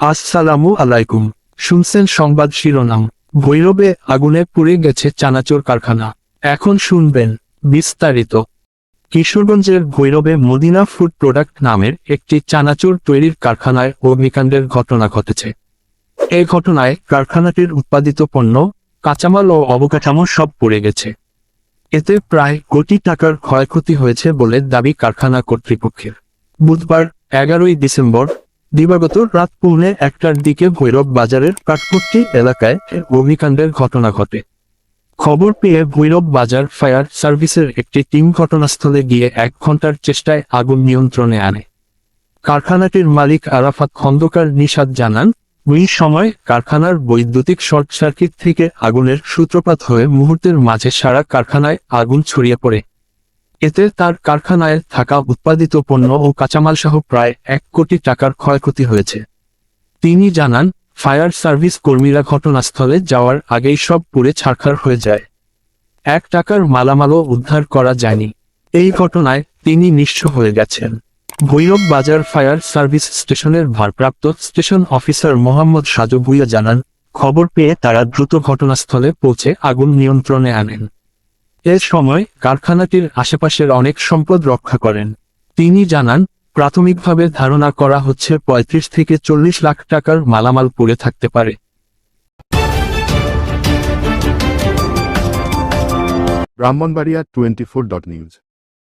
আসসালামু আলাইকুম। শুনছেন সংবাদ শিরোনাম। ভৈরবে আগুনে পুড়ে গেছে চানাচুর কারখানা। এখন শুনবেন বিস্তারিত। কিশোরগঞ্জের ভৈরবে মদিনা ফুড প্রোডাক্ট নামের একটি চানাচুর তৈরির কারখানায় অগ্নিকাণ্ডের ঘটনা ঘটেছে। এই ঘটনায় কারখানাটির উৎপাদিত পণ্য, কাঁচামাল ও অবকাঠামো সব পড়ে গেছে। এতে প্রায় কোটি টাকার ক্ষয়ক্ষতি হয়েছে বলে দাবি কারখানা কর্তৃপক্ষের। বুধবার এগারোই ডিসেম্বর দিবাগত রাত পৌনে একটার দিকে ভৈরব বাজারের কাঠপট্টি এলাকায় অগ্নিকাণ্ডের ঘটনা ঘটে। খবর পেয়ে ভৈরব বাজার ফায়ার সার্ভিসের একটি টিম ঘটনাস্থলে গিয়ে এক ঘণ্টার চেষ্টায় আগুন নিয়ন্ত্রণে আনে। কারখানাটির মালিক আরাফাত খন্দকার নিষাদ জানান, ওই সময় কারখানার বৈদ্যুতিক শর্ট সার্কিট থেকে আগুনের সূত্রপাত হয়ে মুহূর্তের মাঝে সারা কারখানায় আগুন ছড়িয়ে পড়ে। এতে তার কারখানায় থাকা উৎপাদিত পণ্য ও কাঁচামাল সহ প্রায় এক কোটি টাকার ক্ষয়ক্ষতি হয়েছে। তিনি জানান, ফায়ার সার্ভিস কর্মীরা ঘটনাস্থলে যাওয়ার আগেই সব পুড়ে ছারখার হয়ে যায়। এক টাকার মালামালও উদ্ধার করা যায়নি। এই ঘটনায় তিনি নিঃস্ব হয়ে গেছেন। ভৈরব বাজার ফায়ার সার্ভিস স্টেশনের ভারপ্রাপ্ত স্টেশন অফিসার মোহাম্মদ সাজু ভুইয়া জানান, খবর পেয়ে তারা দ্রুত ঘটনাস্থলে পৌঁছে আগুন নিয়ন্ত্রণে আনেন। এ সময় কারখানাটির আশেপাশের অনেক সম্পদ রক্ষা করেন। তিনি জানান, প্রাথমিকভাবে ধারণা করা হচ্ছে পঁয়ত্রিশ থেকে চল্লিশ লাখ টাকার মালামাল পড়ে থাকতে পারে। Brahmanbaria twenty four dot news.